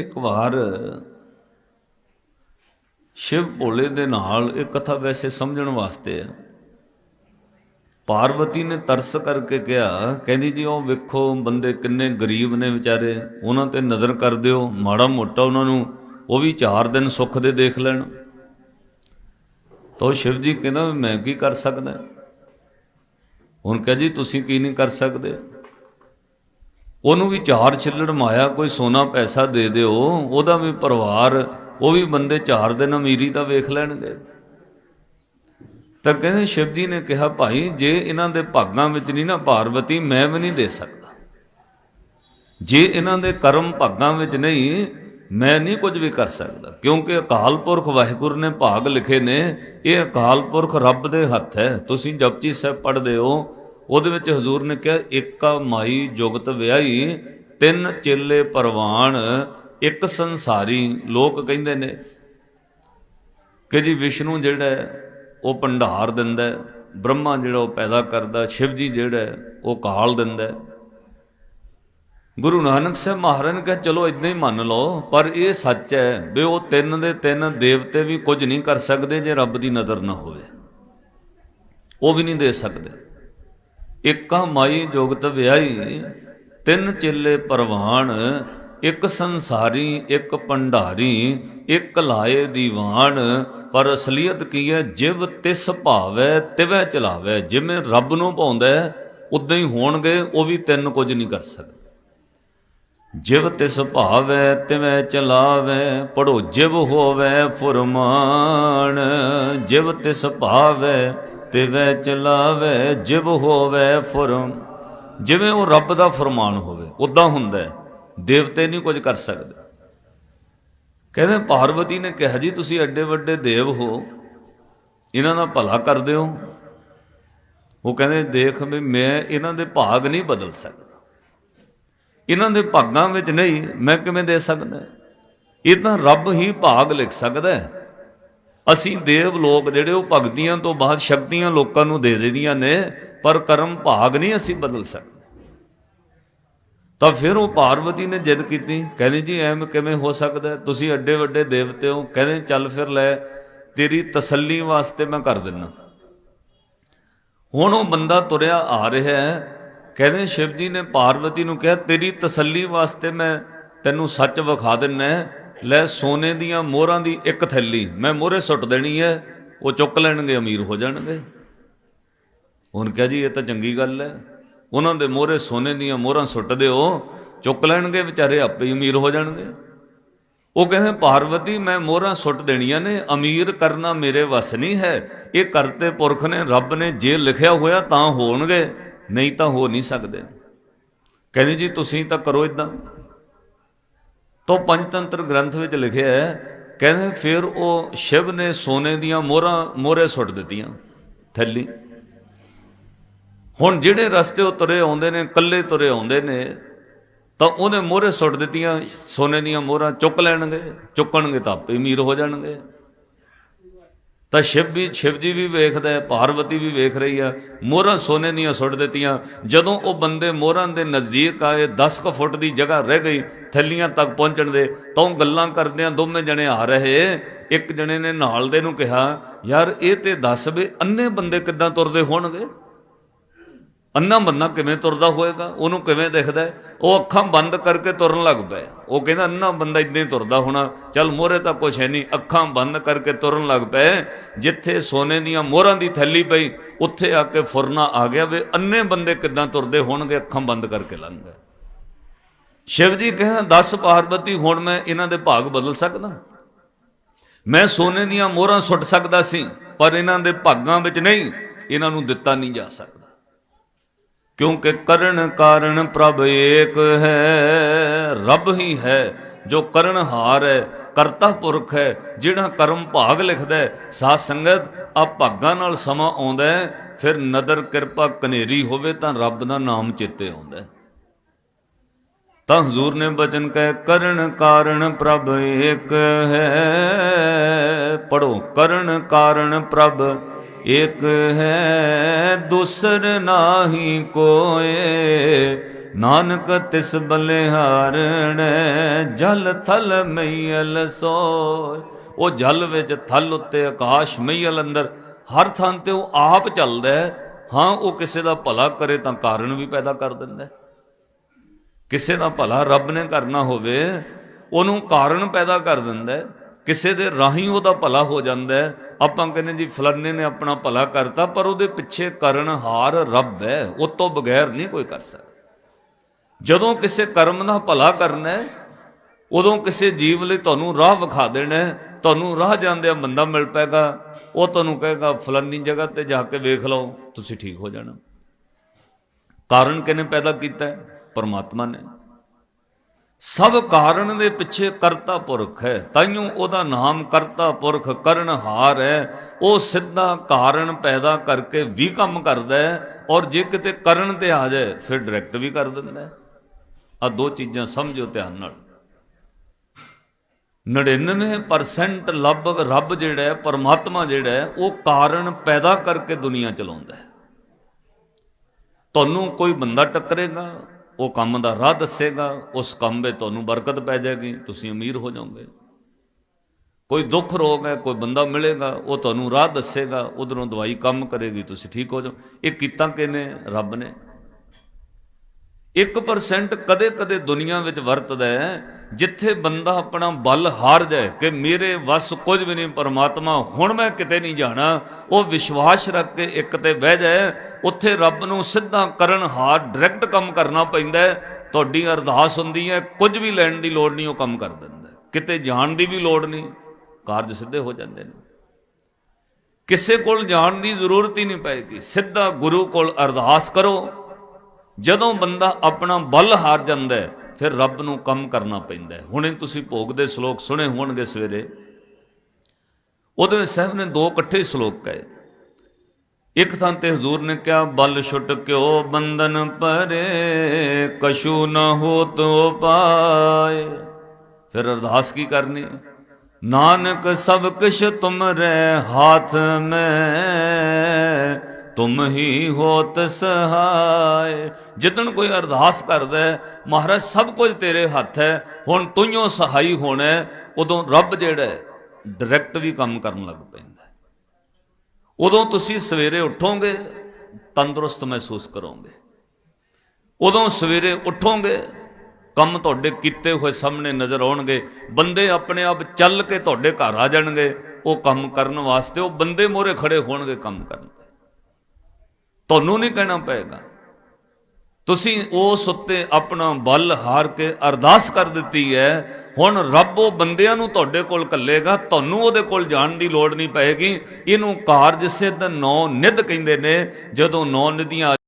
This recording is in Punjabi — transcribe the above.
ਇੱਕ ਵਾਰ ਸ਼ਿਵ ਭੋਲੇ ਦੇ ਨਾਲ ਇਹ ਕਥਾ ਵੈਸੇ ਸਮਝਣ ਵਾਸਤੇ ਹੈ ਪਾਰਵਤੀ ਨੇ ਤਰਸ ਕਰਕੇ ਕਿਹਾ, ਕਹਿੰਦੀ ਜੀ, ਉਹ ਵੇਖੋ ਬੰਦੇ ਕਿੰਨੇ ਗਰੀਬ ਨੇ ਵਿਚਾਰੇ, ਉਹਨਾਂ ਤੇ ਨਜ਼ਰ ਕਰ ਦਿਓ, ਮਾੜਾ ਮੋਟਾ ਉਹਨਾਂ ਨੂੰ ਉਹ ਵੀ 4 ਦਿਨ ਸੁੱਖ ਦੇ ਦੇਖ ਲੈਣ। ਤਾਂ ਸ਼ਿਵ ਜੀ ਕਹਿੰਦਾ ਵੀ ਮੈਂ ਕੀ ਕਰ ਸਕਦਾ? ਹੁਣ ਕਹੇ ਜੀ, ਤੁਸੀਂ ਕੀ ਨਹੀਂ ਕਰ ਸਕਦੇ? ਉਹਨੂੰ ਵੀ ਚਾਰ ਛਿੱਲੜ ਮਾਇਆ, ਕੋਈ ਸੋਨਾ ਪੈਸਾ ਦੇ ਦਿਓ, ਉਹਦਾ ਵੀ ਪਰਿਵਾਰ, ਉਹ ਵੀ ਬੰਦੇ ਚਾਰ ਦਿਨ ਅਮੀਰੀ ਦਾ ਵੇਖ ਲੈਣਗੇ। ਤਾਂ ਕਹਿੰਦੇ ਸ਼ਿਵ ਜੀ ਨੇ ਕਿਹਾ, ਭਾਈ, ਜੇ ਇਹਨਾਂ ਦੇ ਭਾਗਾਂ ਵਿੱਚ ਨਹੀਂ ਨਾ ਪਾਰਵਤੀ, ਮੈਂ ਵੀ ਨਹੀਂ ਦੇ ਸਕਦਾ। ਜੇ ਇਹਨਾਂ ਦੇ ਕਰਮ ਭਾਗਾਂ ਵਿੱਚ ਨਹੀਂ, ਮੈਂ ਨਹੀਂ ਕੁਝ ਵੀ ਕਰ ਸਕਦਾ। ਕਿਉਂਕਿ ਅਕਾਲ ਪੁਰਖ ਵਾਹਿਗੁਰੂ ਨੇ ਭਾਗ ਲਿਖੇ ਨੇ, ਇਹ ਅਕਾਲ ਪੁਰਖ ਰੱਬ ਦੇ ਹੱਥ ਹੈ। ਤੁਸੀਂ ਜਪਜੀ ਸਾਹਿਬ ਪੜ੍ਹਦੇ ਹੋ ਉਹਦੇ ਵਿੱਚ ਹਜ਼ੂਰ ਨੇ ਕਿਹਾ, ਏਕਾ ਮਾਈ ਜੁਗਤ ਵਿਆਹੀ, ਤਿੰਨ ਚੇਲੇ ਪਰਵਾਨ ਇੱਕ ਸੰਸਾਰੀ। ਲੋਕ ਕਹਿੰਦੇ ਨੇ ਕਿ ਜੀ ਵਿਸ਼ਨੂੰ ਜਿਹੜਾ ਉਹ ਭੰਡਾਰ ਦਿੰਦਾ ਬ੍ਰਹਮਾ ਜਿਹੜਾ ਉਹ ਪੈਦਾ ਕਰਦਾ ਸ਼ਿਵ ਜੀ ਜਿਹੜਾ ਉਹ ਕਾਲ ਦਿੰਦਾ ਗੁਰੂ ਨਾਨਕ ਸਾਹਿਬ ਮਹਾਰਾਜ ਨੇ ਕਿਹਾ, ਚਲੋ ਇਦਾਂ ਹੀ ਮੰਨ ਲਓ, ਪਰ ਇਹ ਸੱਚ ਹੈ ਵੀ ਉਹ ਤਿੰਨ ਦੇ ਤਿੰਨ ਦੇਵਤੇ ਵੀ ਕੁਝ ਨਹੀਂ ਕਰ ਸਕਦੇ ਜੇ ਰੱਬ ਦੀ ਨਜ਼ਰ ਨਾ ਹੋਵੇ। ਉਹ ਵੀ ਨਹੀਂ ਦੇ ਸਕਦੇ। ਇੱਕਾ ਮਾਈ ਜੋਗਤ ਵਿਆਹੀ, ਤਿੰਨ ਚੇਲੇ ਪਰਵਾਨ ਇੱਕ ਸੰਸਾਰੀ, ਇੱਕ ਭੰਡਾਰੀ ਇੱਕ ਲਾਏ ਦੀਵਾਨ, ਪਰ ਅਸਲੀਅਤ ਕੀ ਹੈ? ਜਿਵ ਤਿਸ ਭਾਵੈ, ਤਿਵੈ ਚਲਾਵੈ, ਜਿਵੇਂ ਰੱਬ ਨੂੰ ਭਾਉਂਦਾ ਉਦਾਂ ਹੀ ਹੋਣਗੇ, ਉਹ ਵੀ ਤਿੰਨ ਕੁਝ ਨਹੀਂ ਕਰ ਸਕਦੇ। ਜਿਵ ਤਿਸ ਭਾਵੈ, ਤਿਵੈ ਚਲਾਵੈ, ਪੜੋ ਜਿਵ ਹੋਵੈ ਫੁਰਮਾਨ, ਜਿਵ ਤਿਸ ਭਾਵੈ ਤਿਵੈ ਚਲਾਵੈ ਜਿਵ ਹੋਵੈ ਫੁਰਮ। ਜਿਵੇਂ ਉਹ ਰੱਬ ਦਾ ਫਰਮਾਨ ਹੋਵੇ ਉਦਾਂ ਹੁੰਦਾ ਹੈ। ਦੇਵਤੇ ਨਹੀਂ ਕੁਝ ਕਰ ਸਕਦੇ। ਕਹਿੰਦੇ ਪਾਰਵਤੀ ਨੇ ਕਿਹਾ, ਜੀ, ਤੁਸੀਂ ਐਡੇ ਵੱਡੇ ਦੇਵ ਹੋ। ਇਹਨਾਂ ਦਾ ਭਲਾ ਕਰਦੇ ਹੋ। ਉਹ ਕਹਿੰਦੇ, ਦੇਖ ਵੀ, ਮੈਂ ਇਹਨਾਂ ਦੇ ਭਾਗ ਨਹੀਂ ਬਦਲ ਸਕਦਾ। ਇਹਨਾਂ ਦੇ ਭਾਗਾਂ ਵਿੱਚ ਨਹੀਂ ਮੈਂ ਕਿਵੇਂ ਦੇ ਸਕਦਾ? ਇਹ ਤਾਂ ਰੱਬ ਹੀ ਭਾਗ ਲਿਖ ਸਕਦਾ ਹੈ। ਅਸੀਂ ਦੇਵ ਲੋਕ ਜਿਹੜੇ ਉਹ ਭਗਤੀਆਂ ਤੋਂ ਬਾਅਦ ਸ਼ਕਤੀਆਂ ਲੋਕਾਂ ਨੂੰ ਦੇ ਦੇਦੀਆਂ ਨੇ, ਪਰ ਕਰਮ ਭਾਗ ਨਹੀਂ ਅਸੀਂ ਬਦਲ ਸਕਦੇ। ਤਾਂ ਫਿਰ ਉਹ ਪਾਰਵਤੀ ਨੇ ਜਿੱਦ ਕੀਤੀ, ਕਹਿੰਦੇ ਜੀ ਐਮ ਕਿਵੇਂ ਹੋ ਸਕਦਾ ਤੁਸੀਂ ਅੱਡੇ ਵੱਡੇ ਦੇਵਤੇ ਹੋ, ਕਹਿੰਦੇ ਚੱਲ ਫਿਰ ਲੈ, ਤੇਰੀ ਤਸੱਲੀ ਵਾਸਤੇ ਮੈਂ ਕਰ ਦਿੰਨਾ। ਹੁਣ ਉਹ ਬੰਦਾ ਤੁਰਿਆ ਆ ਰਿਹਾ ਹੈ, ਕਹਿੰਦੇ ਸ਼ਿਵ ਜੀ ਨੇ ਪਾਰਵਤੀ ਨੂੰ ਕਿਹਾ, ਤੇਰੀ ਤਸੱਲੀ ਵਾਸਤੇ ਮੈਂ ਤੈਨੂੰ ਸੱਚ ਵਿਖਾ ਦਿੰਨਾ ਲੈ ਸੋਨੇ ਦੀਆਂ ਮੋਹਰਾਂ ਦੀ ਇੱਕ ਥੈਲੀ, ਮੈਂ ਮੋਹਰੇ ਸੁੱਟ ਦੇਣੀ ਹੈ, ਉਹ ਚੁੱਕ ਲੈਣਗੇ, ਅਮੀਰ ਹੋ ਜਾਣਗੇ। ਹੁਣ ਕਿਹਾ ਜੀ, ਇਹ ਤਾਂ ਚੰਗੀ ਗੱਲ ਹੈ। ਉਹਨਾਂ ਦੇ ਮੋਹਰੇ ਸੋਨੇ ਦੀਆਂ ਮੋਹਰਾਂ ਸੁੱਟ ਦਿਓ, ਚੁੱਕ ਲੈਣਗੇ, ਵਿਚਾਰੇ ਆਪੇ ਅਮੀਰ ਹੋ ਜਾਣਗੇ। ਉਹ ਕਹਿੰਦੇ, ਪਾਰਵਤੀ, ਮੈਂ ਮੋਹਰਾਂ ਸੁੱਟ ਦੇਣੀਆਂ ਨੇ, ਅਮੀਰ ਕਰਨਾ ਮੇਰੇ ਵੱਸ ਨਹੀਂ ਹੈ। ਇਹ ਕਰਤੇ ਪੁਰਖ ਨੇ, ਰੱਬ ਨੇ ਜੇ ਲਿਖਿਆ ਹੋਇਆ ਤਾਂ ਹੋਣਗੇ, ਨਹੀਂ ਤਾਂ ਹੋ ਨਹੀਂ ਸਕਦੇ। ਕਹਿੰਦੇ ਜੀ, ਤੁਸੀਂ ਤਾਂ ਕਰੋ ਇਦਾਂ ਤੋਂ ਪੰਚਤੰਤਰ ਗ੍ਰੰਥ ਵਿੱਚ ਲਿਖਿਆ ਹੈ, ਕਹਿੰਦੇ ਫਿਰ ਉਹ ਸ਼ਿਵ ਨੇ ਸੋਨੇ ਦੀਆਂ ਮੋਹਰਾਂ, ਮੋਹਰੇ ਸੁੱਟ ਦਿੱਤੀਆਂ, ਥੈਲੀ। ਹੁਣ ਜਿਹੜੇ ਰਸਤੇ ਉਹ ਤੁਰੇ ਆਉਂਦੇ ਨੇ ਕੱਲੇ ਤੁਰੇ ਆਉਂਦੇ ਨੇ, ਤਾਂ ਉਹਨੇ ਮੋਹਰੇ ਸੁੱਟ ਦਿੱਤੀਆਂ, ਸੋਨੇ ਦੀਆਂ ਮੋਹਰਾਂ ਚੁੱਕ ਲੈਣਗੇ, ਚੁੱਕਣਗੇ ਤਾਂ ਆਪੇ ਅਮੀਰ ਹੋ ਜਾਣਗੇ। ਤਾਂ ਸ਼ਿਵ ਵੀ ਸ਼ਿਵ ਜੀ ਵੀ ਵੇਖਦਾ ਹੈ, ਪਾਰਵਤੀ ਵੀ ਵੇਖ ਰਹੀ ਆ, ਮੋਹਰਾਂ ਸੋਨੇ ਦੀਆਂ ਸੁੱਟ ਦਿੱਤੀਆਂ। ਜਦੋਂ ਉਹ ਬੰਦੇ ਮੋਹਰਾਂ ਦੇ ਨਜ਼ਦੀਕ ਆਏ 10 ਕੁ ਫੁੱਟ ਦੀ ਜਗ੍ਹਾ ਰਹਿ ਗਈ, ਥੱਲੀਆਂ ਤੱਕ ਪਹੁੰਚਣ ਦੇ, ਤਾਂ ਉਹ ਗੱਲਾਂ ਕਰਦਿਆਂ ਦੋਵੇਂ ਜਣੇ ਆ ਰਹੇ। ਇੱਕ ਜਣੇ ਨੇ ਨਾਲ ਦੇ ਨੂੰ ਕਿਹਾ, ਯਾਰ, ਇਹ ਤੇ ਦੱਸ ਵੀ ਅੰਨੇ ਬੰਦੇ ਕਿੱਦਾਂ ਤੁਰਦੇ ਹੋਣਗੇ? ਅੰਨਾ ਬੰਦਾ ਕਿਵੇਂ ਤੁਰਦਾ ਹੋਏਗਾ? ਉਹਨੂੰ ਕਿਵੇਂ ਦਿਖਦਾ ਉਹ ਅੱਖਾਂ ਬੰਦ ਕਰਕੇ ਤੁਰਨ ਲੱਗ ਪਿਆ ਉਹ ਕਹਿੰਦਾ, ਅੰਨਾ ਬੰਦਾ ਇਦਾਂ ਹੀ ਤੁਰਦਾ ਹੋਣਾ। ਚੱਲ ਮੋਹਰੇ ਤਾਂ ਕੁਛ ਹੈ ਨਹੀਂ। ਅੱਖਾਂ ਬੰਦ ਕਰਕੇ ਤੁਰਨ ਲੱਗ ਪਏ ਜਿੱਥੇ ਸੋਨੇ ਦੀਆਂ ਮੋਹਰਾਂ ਦੀ ਥੈਲੀ ਪਈ, ਉੱਥੇ ਆ ਕੇ ਫੁਰਨਾ ਆ ਗਿਆ ਵੇ। ਅੰਨੇ ਬੰਦੇ ਕਿੱਦਾਂ ਤੁਰਦੇ ਹੋਣਗੇ? ਅੱਖਾਂ ਬੰਦ ਕਰਕੇ ਲੰਘ ਗਏ। ਸ਼ਿਵ ਜੀ ਕਹਿੰਦਾ, ਦੱਸ ਪਾਰਵਤੀ ਹੁਣ ਮੈਂ ਇਹਨਾਂ ਦੇ ਭਾਗ ਬਦਲ ਸਕਦਾ? ਮੈਂ ਸੋਨੇ ਦੀਆਂ ਮੋਹਰਾਂ ਸੁੱਟ ਸਕਦਾ ਸੀ, ਪਰ ਇਹਨਾਂ ਦੇ ਭਾਗਾਂ ਵਿੱਚ ਨਹੀਂ। ਇਹਨਾਂ ਨੂੰ ਦਿੱਤਾ ਨਹੀਂ ਜਾ ਸਕਦਾ। ਕਿਉਂਕਿ ਕਰਨ ਕਾਰਨ ਪ੍ਰਭ ਏਕ ਹੈ, ਰੱਬ ਹੀ ਹੈ, ਜੋ ਕਰਨਹਾਰ ਹੈ, ਕਰਤਾ ਪੁਰਖ ਹੈ, ਜਿਹੜਾ ਕਰਮ ਭਾਗ ਲਿਖਦਾ ਹੈ, ਸਾਧ ਸੰਗਤ ਆ ਭਾਗਾਂ ਨਾਲ ਸਮਾਂ ਆਉਂਦਾ ਹੈ, ਫਿਰ ਨਦਰ ਕਿਰਪਾ ਕਨੇਰੀ ਹੋਵੇ ਤਾਂ ਰੱਬ ਦਾ ਨਾਮ ਚੇਤੇ ਆਉਂਦਾ ਹੈ। ਤਾਂ ਹਜ਼ੂਰ ਨੇ ਬਚਨ ਕਹੇ, ਕਰਨ ਕਾਰਨ ਪ੍ਰਭ ਏਕ ਹੈ ਪੜੋ ਕਰਨ ਕਾਰਨ ਪ੍ਰਭ ਏਕ ਹੈ ਦੂਸਰ ਨਾਹੀ ਕੋਏ, ਨਾਨਕ ਤਿਸ ਬਲਿਹਾਰਣੈ ਜਲ ਥਲ ਮਈਲ ਸੋਇ ਉਹ ਜਲ ਵਿੱਚ ਥਲ ਉੱਤੇ ਆਕਾਸ਼ ਮਈਲ ਅੰਦਰ, ਹਰ ਥਾਂ ਤੇ ਉਹ ਆਪ ਚੱਲਦਾ ਹੈ। ਹਾਂ, ਉਹ ਕਿਸੇ ਦਾ ਭਲਾ ਕਰੇ ਤਾਂ ਕਾਰਨ ਵੀ ਪੈਦਾ ਕਰ ਦਿੰਦਾ ਹੈ। ਕਿਸੇ ਦਾ ਭਲਾ ਰੱਬ ਨੇ ਕਰਨਾ ਹੋਵੇ, ਉਹਨੂੰ ਕਾਰਨ ਪੈਦਾ ਕਰ ਦਿੰਦਾ ਹੈ। ਕਿਸੇ ਦੇ ਰਾਹੀਂ ਉਹਦਾ ਭਲਾ ਹੋ ਜਾਂਦਾ ਹੈ। ਆਪਾਂ ਕਹਿੰਦੇ ਜੀ, ਫਲਾਣੇ ਨੇ ਆਪਣਾ ਭਲਾ ਕਰਤਾ, ਪਰ ਉਹਦੇ ਪਿੱਛੇ ਕਰਨਹਾਰ ਰੱਬ ਹੈ। ਉਹ ਤੋਂ ਬਗੈਰ ਨਹੀਂ ਕੋਈ ਕਰ ਸਕਦਾ। ਜਦੋਂ ਕਿਸੇ ਕਰਮ ਦਾ ਭਲਾ ਕਰਨਾ ਹੈ, ਉਦੋਂ ਕਿਸੇ ਜੀਵ ਲਈ ਤੁਹਾਨੂੰ ਰਾਹ ਵਿਖਾ ਦੇਣਾ ਤੁਹਾਨੂੰ ਰਾਹ ਜਾਂਦਿਆਂ ਬੰਦਾ ਮਿਲ ਪੈਗਾ ਉਹ ਤੁਹਾਨੂੰ ਕਹੇਗਾ ਫਲਾਨੀ ਜਗ੍ਹਾ ਤੇ ਜਾ ਕੇ ਵੇਖ ਲਓ, ਤੁਸੀਂ ਠੀਕ ਹੋ ਜਾਣਾ। ਕਾਰਨ ਕਿਨੇ ਪੈਦਾ ਕੀਤਾ ਪਰਮਾਤਮਾ ਨੇ। ਸਭ ਕਾਰਨ ਦੇ ਪਿੱਛੇ ਕਰਤਾ ਪੁਰਖ ਹੈ, ਤਾਈਓ ਉਹਦਾ ਨਾਮ ਕਰਤਾ ਪੁਰਖ ਕਰਨਹਾਰ ਹੈ। ਉਹ ਸਿੱਧਾ ਕਾਰਨ ਪੈਦਾ ਕਰਕੇ ਵੀ ਕੰਮ ਕਰਦਾ ਹੈ ਔਰ ਜੇ ਕਿਤੇ ਕਰਨ ਤੇ ਆ ਜਾਏ, ਫਿਰ ਡਾਇਰੈਕਟ ਵੀ ਕਰ ਦਿੰਦਾ ਹੈ। ਆ ਦੋ ਚੀਜ਼ਾਂ ਸਮਝੋ ਧਿਆਨ ਨਾਲ। 99% ਲੱਭ ਰੱਬ ਜਿਹੜਾ ਹੈ, ਪਰਮਾਤਮਾ ਜਿਹੜਾ ਹੈ, ਉਹ ਕਾਰਨ ਪੈਦਾ ਕਰਕੇ ਦੁਨੀਆ ਚਲਾਉਂਦਾ ਹੈ। ਤੁਹਾਨੂੰ ਕੋਈ ਬੰਦਾ ਟੱਕਰੇਗਾ ਉਹ ਕੰਮ ਦਾ ਰਾਹ ਦੱਸੇਗਾ, ਉਸ ਕੰਮ ਵਿੱਚ ਤੁਹਾਨੂੰ ਬਰਕਤ ਪੈ ਜਾਏਗੀ, ਤੁਸੀਂ ਅਮੀਰ ਹੋ ਜਾਓਗੇ। ਕੋਈ ਦੁੱਖ ਰੋਗ ਹੈ, ਕੋਈ ਬੰਦਾ ਮਿਲੇਗਾ, ਉਹ ਤੁਹਾਨੂੰ ਰਾਹ ਦੱਸੇਗਾ, ਉਧਰੋਂ ਦਵਾਈ ਕੰਮ ਕਰੇਗੀ, ਤੁਸੀਂ ਠੀਕ ਹੋ ਜਾਓ। ਇਹ ਕੀਤਾ ਕਿਨੇ ਰੱਬ ਨੇ। 1% ਕਦੇ-ਕਦੇ ਦੁਨੀਆ ਵਿੱਚ ਵਰਤਦਾ ਹੈ ਜਿੱਥੇ ਬੰਦਾ ਆਪਣਾ ਬਲ ਹਾਰ ਜਾਏ ਕਿ ਮੇਰੇ ਵੱਸ ਕੁਝ ਵੀ ਨਹੀਂ, ਪਰਮਾਤਮਾ ਹੁਣ ਮੈਂ ਕਿਤੇ ਨਹੀਂ ਜਾਣਾ, ਉਹ ਵਿਸ਼ਵਾਸ ਰੱਖ ਕੇ ਇੱਕ ਤੇ ਬਹਿ ਜਾਏ, ਉੱਥੇ ਰੱਬ ਨੂੰ ਸਿੱਧਾ ਕਰਨ ਹਾਰ ਡਾਇਰੈਕਟ ਕੰਮ ਕਰਨਾ ਪੈਂਦਾ ਹੈ, ਤੁਹਾਡੀ ਅਰਦਾਸ ਹੁੰਦੀ ਹੈ, ਕੁਝ ਵੀ ਲੈਣ ਦੀ ਲੋੜ ਨਹੀਂ, ਉਹ ਕੰਮ ਕਰ ਦਿੰਦਾ ਕਿਤੇ ਜਾਣ ਦੀ ਵੀ ਲੋੜ ਨਹੀਂ, ਕਾਰਜ ਸਿੱਧੇ ਹੋ ਜਾਂਦੇ ਨੇ। ਕਿਸੇ ਕੋਲ ਜਾਣ ਦੀ ਜ਼ਰੂਰਤ ਹੀ ਨਹੀਂ ਪਏਗੀ ਸਿੱਧਾ ਗੁਰੂ ਕੋਲ ਅਰਦਾਸ ਕਰੋ, ਜਦੋਂ ਬੰਦਾ ਆਪਣਾ ਬਲ ਹਾਰ ਜਾਂਦਾ ਹੈ ਫਿਰ ਰੱਬ ਨੂੰ ਕੰਮ ਕਰਨਾ ਪੈਂਦਾ ਹੈ। ਹੁਣੇ ਤੁਸੀਂ ਭੋਗ ਦੇ ਸ਼ਲੋਕ ਸੁਣੇ ਹੋਣਗੇ ਸਵੇਰੇ। ਉਹਦੇ ਵਿੱਚ ਸਾਹਿਬ ਨੇ ਦੋ ਇਕੱਠੇ ਸ਼ਲੋਕ ਕਹੇ। ਇੱਕ ਥਾਂ ਤੇ ਹਜ਼ੂਰ ਨੇ ਕਿਹਾ, ਬਲ ਛੁੱਟ ਕਿਉ ਬੰਧਨ ਪਰੇ ਕਛੂ ਨ ਹੋਤ ਉਪਾਏ ਫਿਰ ਅਰਦਾਸ ਕੀ ਕਰਨੀ ਨਾਨਕ ਸਭ ਕੁਛ ਤੁਮਰੇ ਹਾਥ ਮੈਂ ਤੁਮ ਹੀ ਹੋਤ ਸਹਾਇ ਜਿੱਦਣ ਕੋਈ ਅਰਦਾਸ ਕਰਦਾ ਮਹਾਰਾਜ, ਸਭ ਕੁਝ ਤੇਰੇ ਹੱਥ ਹੈ, ਹੁਣ ਤੂੰ ਸਹਾਈ ਹੋਣਾ ਉਦੋਂ ਰੱਬ ਜਿਹੜਾ ਡਾਇਰੈਕਟ ਵੀ ਕੰਮ ਕਰਨ ਲੱਗ ਪੈਂਦਾ ਉਦੋਂ ਤੁਸੀਂ ਸਵੇਰੇ ਉੱਠੋਗੇ, ਤੰਦਰੁਸਤ ਮਹਿਸੂਸ ਕਰੋਗੇ। ਉਦੋਂ ਸਵੇਰੇ ਉੱਠੋਗੇ, ਕੰਮ ਤੁਹਾਡੇ ਕੀਤੇ ਹੋਏ ਸਾਹਮਣੇ ਨਜ਼ਰ ਆਉਣਗੇ, ਬੰਦੇ ਆਪਣੇ ਆਪ ਚੱਲ ਕੇ ਤੁਹਾਡੇ ਘਰ ਆ ਜਾਣਗੇ, ਉਹ ਕੰਮ ਕਰਨ ਵਾਸਤੇ, ਉਹ ਬੰਦੇ ਮੋਰੇ ਖੜੇ ਹੋਣਗੇ ਕੰਮ ਕਰਨ। ਤੁਹਾਨੂੰ ਨਹੀਂ ਕਹਿਣਾ ਪਏਗਾ। ਤੁਸੀਂ ਉਸ ਉੱਤੇ ਆਪਣਾ ਬਲ ਹਾਰ ਕੇ ਅਰਦਾਸ ਕਰ ਦਿੱਤੀ ਹੈ। ਹੁਣ ਰੱਬ ਉਹ ਬੰਦਿਆਂ ਨੂੰ ਤੁਹਾਡੇ ਕੋਲ ਕੱਲੇਗਾ ਤੁਹਾਨੂੰ ਉਹਦੇ ਕੋਲ ਜਾਣ ਦੀ ਲੋੜ ਨਹੀਂ ਪਏਗੀ। ਇਹਨੂੰ ਕਾਰਜ ਸਿੱਧ ਨੌ ਨਿਧ ਕਹਿੰਦੇ ਨੇ। ਜਦੋਂ ਨੌ ਨਿਧੀਆਂ